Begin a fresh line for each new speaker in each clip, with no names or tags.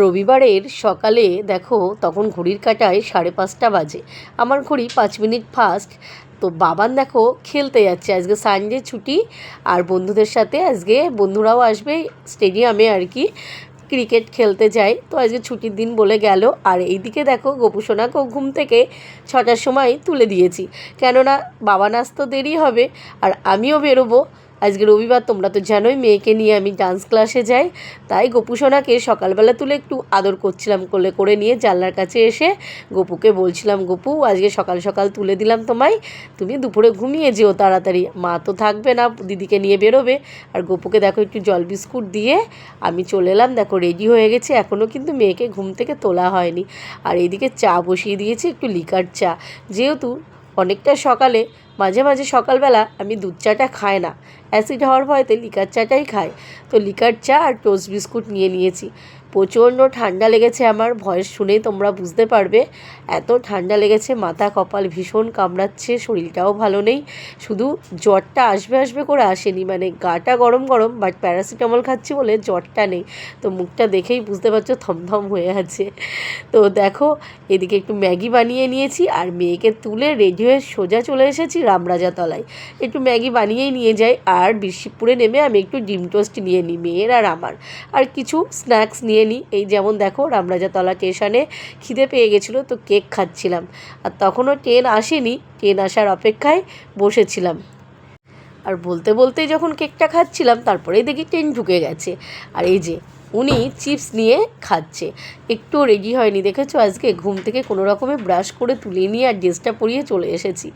রবিবারের সকালে দেখো তখন ঘড়ির কাটায় সাড়ে পাঁচটা বাজে। আমার ঘড়ি পাঁচ মিনিট ফাস্ট তো বাবান দেখো খেলতে যাচ্ছে। আজকে সানডে ছুটি আর বন্ধুদের সাথে আজকে বন্ধুরাও আসবে স্টেডিয়ামে আর কি। ক্রিকেট খেলতে যাই তো আজকে ছুটির দিন বলে গেল। আর এইদিকে দেখো গোপুসোনাকেও ঘুম থেকে ছটার সময় তুলে দিয়েছি। কেননা বাবা নাচ দেরি হবে আর আমিও বেরোবো। আজকে রবিবার তোমরা তো জানোই, মেয়েকে নিয়ে আমি ডান্স ক্লাসে যাই। তাই গোপুসোনাকে সকালবেলা তুলে একটু আদর করছিলাম, কোলে করে নিয়ে জানলার কাছে এসে গোপুকে বলছিলাম, গোপু, আজকে সকাল সকাল তুলে দিলাম তোমায়। তুমি দুপুরে ঘুমিয়ে যেও তাড়াতাড়ি। মা তো থাকবে না, দিদিকে নিয়ে বেরোবে। আর গোপুকে দেখো একটু জল বিস্কুট দিয়ে আমি চলে এলাম। দেখো রেডি হয়ে গেছে। এখনও কিন্তু মেয়েকে ঘুম থেকে তোলা হয়নি। আর এইদিকে চা বসিয়ে দিয়েছি একটু লিকার চা। যেহেতু অনেকটা সকালে মাঝে মাঝে সকালবেলা আমি দুধ চাটা খাই না। অ্যাসিড হওয়ার ভয়তে লিকার চাটাই খাই। তো লিকার চা আর টোস্ট বিস্কুট নিয়ে নিয়েছি। প্রচণ্ড ঠান্ডা লেগেছে আমার, ভয়েস শুনেই তোমরা বুঝতে পারবে। এত ঠান্ডা লেগেছে, মাথা কপাল ভীষণ কামড়াচ্ছে, শরীরটাও ভালো নেই। শুধু জ্বরটা আসবে আসবে করে আসেনি মানে গাটা গরম গরম বাট প্যারাসিটামল খাচ্ছি বলে জ্বরটা নেই। তো মুখটা দেখেই বুঝতে পারছ থমথম হয়ে আছে। তো দেখো, এদিকে একটু ম্যাগি বানিয়ে নিয়েছি, আর মেয়েকে তুলে রেডি হয়ে সোজা চলে এসেছি রামরাজা তলায়। একটু ম্যাগি বানিয়েই নিয়ে যাই, আর বিশিবপুরে নেমে আমি একটু ডিম টোস্ট নিয়ে নিই, মেয়ের আর আমার। আর কিছু স্ন্যাক্স নিয়ে নিই। এই যেমন দেখো রামরাজাতলা স্টেশনে খিদে পেয়ে গেছিল, তো কেক খাচ্ছিলাম। আর তখনও ট্রেন আসেনি, ট্রেন আসার অপেক্ষায় বসেছিলাম। আর বলতে বলতে যখন কেকটা খাচ্ছিলাম, তারপরেই দেখি ট্রেন ঢুকে গেছে। আর এই যে, উনি চিপস নিয়ে খাচ্ছে। একটু রেডি হয়নি, দেখেছ? আজকে ঘুম থেকে কোনো রকমে ব্রাশ করে তুলে নিয়ে আর ড্রেসটা পরিয়ে চলে এসেছি।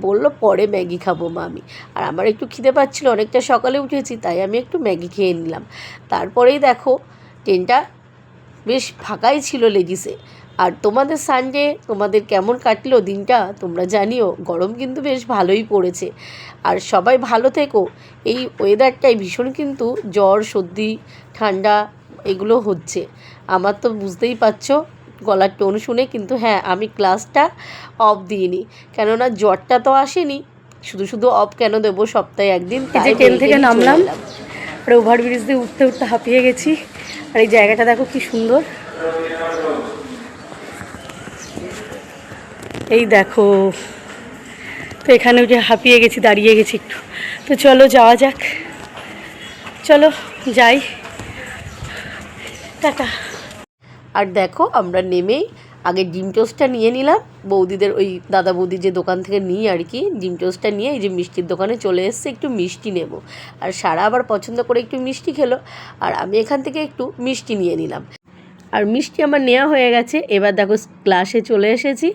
বলল, পরে ম্যাগি খাব মা আমি আর আমার একটু খিদে পাচ্ছিলো, অনেকটা সকালে উঠেছি, তাই আমি একটু ম্যাগি খেয়ে নিলাম। তারপরেই দেখো ট্রেনটা বেশ ফাঁকাই ছিল লেডিসে আর তোমাদের সানডে তোমাদের কেমন কাটলো দিনটা তোমরা জানিও গরম কিন্তু বেশ ভালোই পড়েছে। আর সবাই ভালো থেকো এই ওয়েদারটাই ভীষণ কিন্তু জ্বর সর্দি ঠান্ডা এগুলো হচ্ছে। আমার তো বুঝতেই পারছ গলার টোন শুনে কিন্তু হ্যাঁ আমি ক্লাসটা অফ দিইনি। কেননা জ্বরটা তো আসেনি শুধু শুধু অফ কেন দেবো সপ্তাহে একদিন
ট্রেন থেকে নামলাম। আর ওভারব্রিজ দিয়ে উঠতে উঠতে হাঁপিয়ে গেছি। আর এই জায়গাটা দেখো কি সুন্দর। এই দেখো, তো এখানে যে হাঁপিয়ে গেছি, দাঁড়িয়ে গেছি একটু। তো চলো যাওয়া যাক। চলো, যাই। টাকা
আর দেখো, আমরা নেমেই আগে ডিম টোস্টটা নিয়ে নিলাম। বৌদিদের ওই দাদা বৌদি যে দোকান থেকে নিই আর কি, ডিম টোস্টটা নিয়ে এই যে মিষ্টির দোকানে চলে এসছে একটু মিষ্টি নেব। আর সারা আবার পছন্দ করে একটু মিষ্টি খেলো। আর আমি এখান থেকে একটু মিষ্টি নিয়ে নিলাম। আর মিষ্টি আমার নেওয়া হয়ে গেছে। এবার দেখো ক্লাসে চলে এসেছি।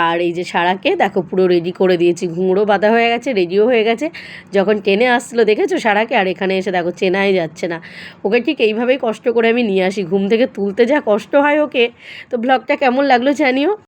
আর এই যে সারাকে, দেখো পুরো রেডি করে দিয়েছি। ঘুমড়ো বাঁধা হয়ে গেছে রেডিও হয়ে গেছে। যখন টেনে আসছিল দেখেছ সারাকে? আর এখানে এসে দেখো, চেনাই যাচ্ছে না। ওকে ঠিক এইভাবেই কষ্ট করে আমি নিয়ে আসি। ঘুম থেকে তুলতে যা কষ্ট হয় ওকে। তো ব্লগটা কেমন লাগল জানিও?